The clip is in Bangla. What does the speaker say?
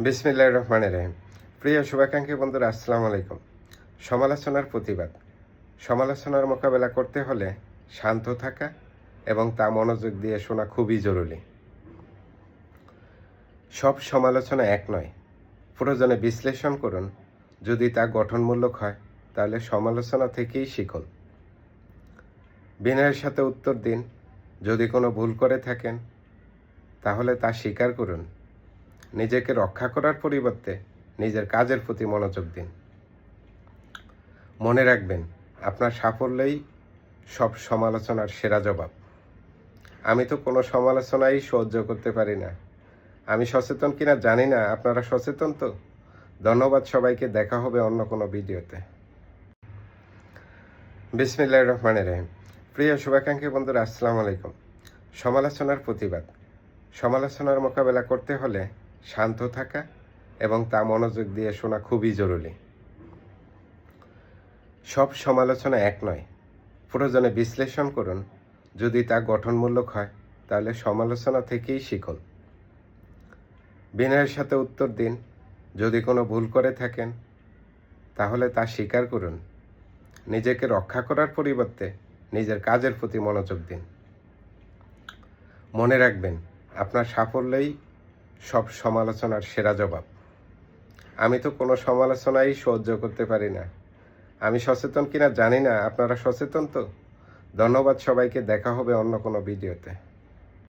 বিসমিল্লাহ রহমান রহিম। প্রিয় শুভাকাঙ্ক্ষী বন্ধুরা, আসসালামু আলাইকুম। সমালোচনার প্রতিবাদ। সমালোচনার মোকাবেলা করতে হলে শান্ত থাকা এবং তা মনোযোগ দিয়ে শোনা খুবই জরুরি। সব সমালোচনা এক নয়। প্রয়োজনে বিশ্লেষণ করুন। যদি তা গঠনমূলক হয়, তাহলে সমালোচনা থেকেই শিখুন। বিনয়ের সাথে উত্তর দিন। যদি কোনো ভুল করে থাকেন, তাহলে তা স্বীকার করুন। নিজেকে রক্ষা করার পরিবর্তে নিজের কাজের প্রতি মনোযোগ দিন। মনে রাখবেন, আপনার সাফল্যই সব সমালোচনার সেরা জবাব। আমি তো কোনো সমালোচনাই সহ্য করতে পারি না। আমি সচেতন কিনা জানি না, আপনারা সচেতন তো। ধন্যবাদ সবাইকে, দেখা হবে অন্য কোনো ভিডিওতে। বিসমিল্লাহ রহমানের রহিম। প্রিয় শুভাকাঙ্ক্ষী বন্ধুরা, আসসালামু আলাইকুম। সমালোচনার প্রতিবাদ। সমালোচনার মোকাবেলা করতে হলে শান্ত থাকা এবং তা মনোযোগ দিয়ে শোনা খুবই জরুরি। সব সমালোচনা এক নয়। প্রয়োজনে বিশ্লেষণ করুন। যদি তা গঠনমূলক হয়, তাহলে সমালোচনা থেকেই শিখুন। বিনয়ের সাথে উত্তর দিন। যদি কোনো ভুল করে থাকেন, তাহলে তা স্বীকার করুন। নিজেকে রক্ষা করার পরিবর্তে নিজের কাজের প্রতি মনোযোগ দিন। মনে রাখবেন, আপনার সাফল্যই সব সমালোচনার সেরা জবাব। আমি তো কোনো সমালোচনাই সহ্য করতে পারি না। আমি সচেতন কিনা জানি না, আপনারা সচেতন তো? ধন্যবাদ সবাইকে, দেখা হবে অন্য কোনো ভিডিওতে।